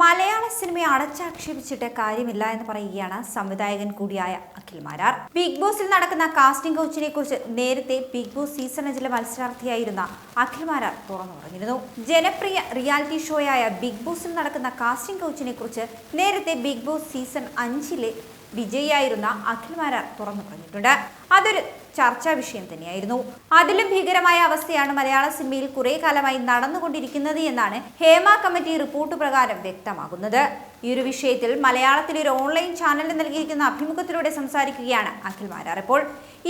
മലയാള സിനിമയെ അടച്ചാക്ഷേപിച്ചിട്ട് കാര്യമില്ല എന്ന് പറയുകയാണ് സംവിധായകൻ കൂടിയായ അഖിൽ മാരാർ. ബിഗ് ബോസിൽ നടക്കുന്ന കാസ്റ്റിംഗ് കോച്ചിനെ കുറിച്ച് നേരത്തെ ബിഗ് ബോസ് സീസൺ അഞ്ചിലെ മത്സരാർത്ഥിയായിരുന്ന അഖിൽ മാരാർ തുറന്നു പറഞ്ഞിരുന്നു ജനപ്രിയ റിയാലിറ്റി ഷോയായ ബിഗ് ബോസിൽ നടക്കുന്ന കാസ്റ്റിംഗ് കോച്ചിനെ കുറിച്ച് നേരത്തെ ബിഗ് ബോസ് സീസൺ അഞ്ചിലെ വിജയിയായിരുന്ന അഖിൽ മാരാർ തുറന്നു പറഞ്ഞിട്ടുണ്ട്. അതൊരു ചർച്ചാ വിഷയം തന്നെയായിരുന്നു. അതിലും ഭീകരമായ അവസ്ഥയാണ് മലയാള സിനിമയിൽ കുറെ കാലമായി നടന്നുകൊണ്ടിരിക്കുന്നത് എന്നാണ് ഹേമ കമ്മിറ്റി റിപ്പോർട്ട് പ്രകാരം വ്യക്തമാകുന്നത്. ഈ ഒരു വിഷയത്തിൽ മലയാളത്തിലെ ഒരു ഓൺലൈൻ ചാനലിന് നൽകിയിരിക്കുന്ന അഭിമുഖത്തിലൂടെ സംസാരിക്കുകയാണ് അഖിൽ മാരാർ ഇപ്പോൾ.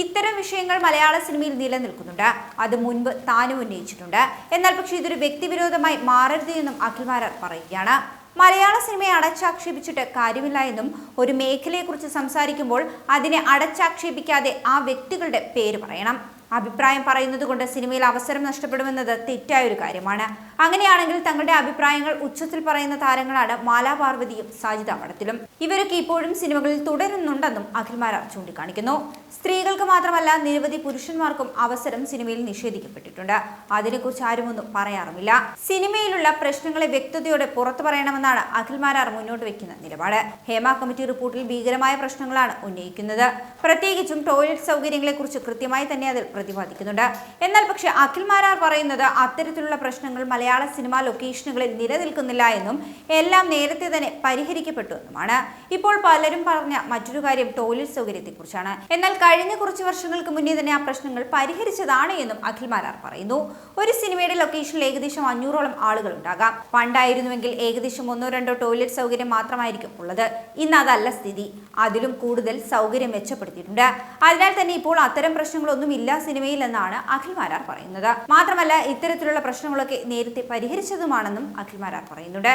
ഇത്തരം വിഷയങ്ങൾ മലയാള സിനിമയിൽ നിലനിൽക്കുന്നുണ്ട്. അത് മുൻപ് താനും ഉന്നയിച്ചിട്ടുണ്ട്. എന്നാൽ പക്ഷേ ഇതൊരു വ്യക്തിവിരോധമായി മാറരുത് എന്നും അഖിൽ മാരാർ പറയുകയാണ്. മലയാള സിനിമയെ അടച്ചാക്ഷേപിച്ചിട്ട് കാര്യമില്ല എന്നും ഒരു മേഖലയെക്കുറിച്ച് സംസാരിക്കുമ്പോൾ അതിനെ അടച്ചാക്ഷേപിക്കാതെ ആ വ്യക്തികളുടെ പേര് പറയണം. അഭിപ്രായം പറയുന്നത് കൊണ്ട് സിനിമയിൽ അവസരം നഷ്ടപ്പെടുമെന്നത് തെറ്റായ ഒരു കാര്യമാണ്. അങ്ങനെയാണെങ്കിൽ തങ്ങളുടെ അഭിപ്രായങ്ങൾ ഉച്ചത്തിൽ പറയുന്ന താരങ്ങളാണ് മാലാ പാർവതിയും സാജിദ മഠത്തിലും ഇവരൊക്കെ ഇപ്പോഴും സിനിമകളിൽ തുടരുന്നുണ്ടെന്നും അഖിൽമാരാർ ചൂണ്ടിക്കാണിക്കുന്നു. സ്ത്രീകൾക്ക് മാത്രമല്ല നിരവധി പുരുഷന്മാർക്കും അവസരം സിനിമയിൽ നിഷേധിക്കപ്പെട്ടിട്ടുണ്ട്. അതിനെക്കുറിച്ച് ആരുമൊന്നും പറയാറുമില്ല. സിനിമയിലുള്ള പ്രശ്നങ്ങളെ വ്യക്തതയോടെ പുറത്തു പറയണമെന്നാണ് അഖിൽമാരാർ മുന്നോട്ട് വെക്കുന്ന നിലപാട്. ഹേമ കമ്മിറ്റി റിപ്പോർട്ടിൽ ഭീകരമായ പ്രശ്നങ്ങളാണ് ഉന്നയിക്കുന്നത്. പ്രത്യേകിച്ചും ടോയ്ലറ്റ് സൗകര്യങ്ങളെക്കുറിച്ച് കൃത്യമായി തന്നെ അതിൽ പ്രതിപാദിക്കുന്നുണ്ട്. എന്നാൽ പക്ഷേ അഖിൽ മാരാർ പറയുന്നത് അത്തരത്തിലുള്ള പ്രശ്നങ്ങൾ മലയാള സിനിമാ ലൊക്കേഷനുകളിൽ നിലനിൽക്കുന്നില്ല എന്നും എല്ലാം നേരത്തെ തന്നെ പരിഹരിക്കപ്പെട്ടു എന്നുമാണ്. ഇപ്പോൾ പലരും പറഞ്ഞ മറ്റൊരു കാര്യം ടോയ്ലറ്റ് സൗകര്യത്തെക്കുറിച്ചാണ്. എന്നാൽ കഴിഞ്ഞ കുറച്ച് വർഷങ്ങൾക്ക് മുന്നേ തന്നെ ആ പ്രശ്നങ്ങൾ പരിഹരിച്ചതാണ് എന്നും അഖിൽ മാരാർ പറയുന്നു. ഒരു സിനിമയുടെ ലൊക്കേഷനിൽ ഏകദേശം അഞ്ഞൂറോളം ആളുകൾ ഉണ്ടാകാം. പണ്ടായിരുന്നുവെങ്കിൽ ഏകദേശം ഒന്നോ രണ്ടോ ടോയ്ലറ്റ് സൗകര്യം മാത്രമായിരിക്കും ഉള്ളത്. ഇന്ന് അതല്ല സ്ഥിതി. അതിലും കൂടുതൽ സൗകര്യം മെച്ചപ്പെടുത്തിയിട്ടുണ്ട്. അതിനാൽ തന്നെ ഇപ്പോൾ അത്തരം പ്രശ്നങ്ങളൊന്നും ഇല്ല സിനിമയിൽ എന്നാണ് അഖിൽ മാരാർ പറയുന്നത്. മാത്രമല്ല ഇത്തരത്തിലുള്ള പ്രശ്നങ്ങളൊക്കെ നേരത്തെ പരിഹരിച്ചതുമാണെന്നും അഖിൽ മാരാർ പറയുന്നുണ്ട്.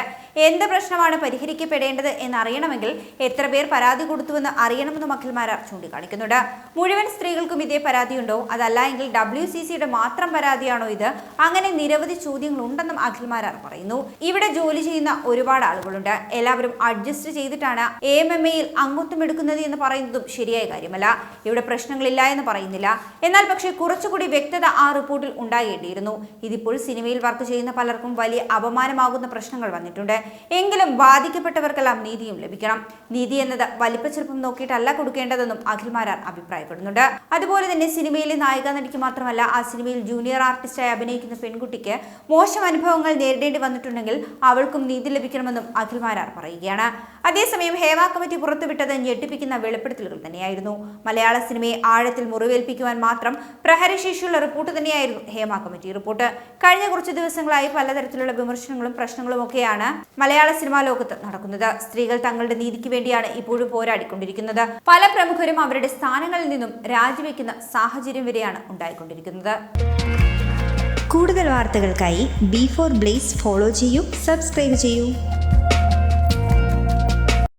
എന്ത് പ്രശ്നമാണ് പരിഹരിക്കപ്പെടേണ്ടത് എന്നറിയണമെങ്കിൽ എത്ര പേർ പരാതി കൊടുത്തുവെന്ന് അറിയണമെന്നും അഖിൽ മാരാർ ചൂണ്ടിക്കാണിക്കുന്നുണ്ട്. മുഴുവൻ സ്ത്രീകൾക്കും ഇതേ പരാതിയുണ്ടോ? അതല്ല എങ്കിൽ ഡബ്ല്യു സി സിയുടെ മാത്രം പരാതിയാണോ ഇത്? അങ്ങനെ നിരവധി ചോദ്യങ്ങൾ ഉണ്ടെന്നും അഖിൽ മാരാർ പറയുന്നു. ഇവിടെ ജോലി ചെയ്യുന്ന ഒരുപാട് ആളുകളുണ്ട്. എല്ലാവരും അഡ്ജസ്റ്റ് ചെയ്തിട്ടാണ് എ എം എം എയിൽ അംഗത്വം എടുക്കുന്നത് എന്ന് പറയുന്നതും ശരിയായ കാര്യമല്ല. ഇവിടെ പ്രശ്നങ്ങളില്ല എന്ന് പറയുന്നില്ല. എന്നാൽ പക്ഷേ കുറച്ചുകൂടി വ്യക്തത ആ റിപ്പോർട്ടിൽ ഉണ്ടാകേണ്ടിയിരുന്നു ഇതിപ്പോൾ സിനിമയിൽ വർക്ക് ചെയ്യുന്ന പലർക്കും വലിയ അപമാനമാകുന്ന പ്രശ്നങ്ങൾ വന്നിട്ടുണ്ട്. എങ്കിലും ബാധിക്കപ്പെട്ടവർക്കെല്ലാം നീതിയും ലഭിക്കണം. നീതി എന്നത് വലിപ്പച്ചെറുപ്പം നോക്കിയിട്ടല്ല കൊടുക്കേണ്ടതെന്നും അഖിൽമാരാർ അഭിപ്രായപ്പെടുന്നുണ്ട്. അതുപോലെ തന്നെ സിനിമയിലെ നായിക നടിക്ക് മാത്രമല്ല ആ സിനിമയിൽ ജൂനിയർ ആർട്ടിസ്റ്റായി അഭിനയിക്കുന്ന പെൺകുട്ടിക്ക് മോശം അനുഭവങ്ങൾ നേരിടേണ്ടി വന്നിട്ടുണ്ടെങ്കിൽ അവൾക്കും നീതി ലഭിക്കണമെന്നും അഖിൽമാരാർ പറയുകയാണ്. അതേസമയം ഹേമ കമ്മിറ്റി പുറത്തുവിട്ടത് ഞെട്ടിപ്പിക്കുന്ന വെളിപ്പെടുത്തലുകൾ തന്നെയായിരുന്നു. മലയാള സിനിമയെ ആഴത്തിൽ മുറിവേൽപ്പിക്കുവാൻ മാത്രം പ്രഹരശേഷിയുള്ള റിപ്പോർട്ട് തന്നെയായിരുന്നു ഹേമ കമ്മിറ്റി റിപ്പോർട്ട്. കഴിഞ്ഞ കുറച്ച് ദിവസങ്ങളായി പലതരത്തിലുള്ള വിമർശനങ്ങളും പ്രശ്നങ്ങളും ഒക്കെയാണ് മലയാള സിനിമാ ലോകത്ത് നടക്കുന്നത്. സ്ത്രീകൾ തങ്ങളുടെ നീതിക്ക് വേണ്ടിയാണ് ഇപ്പോഴും പോരാടിക്കൊണ്ടിരിക്കുന്നത്. പല പ്രമുഖരും അവരുടെ സ്ഥാനങ്ങളിൽ നിന്നും രാജിവെക്കുന്ന സാഹചര്യം വരെയാണ് ഉണ്ടായിക്കൊണ്ടിരിക്കുന്നത്. കൂടുതൽ വാർത്തകൾക്കായി ബി ഫോർ ബ്ലേസ് ഫോളോ ചെയ്യൂ സബ്സ്ക്രൈബ് ചെയ്യൂ.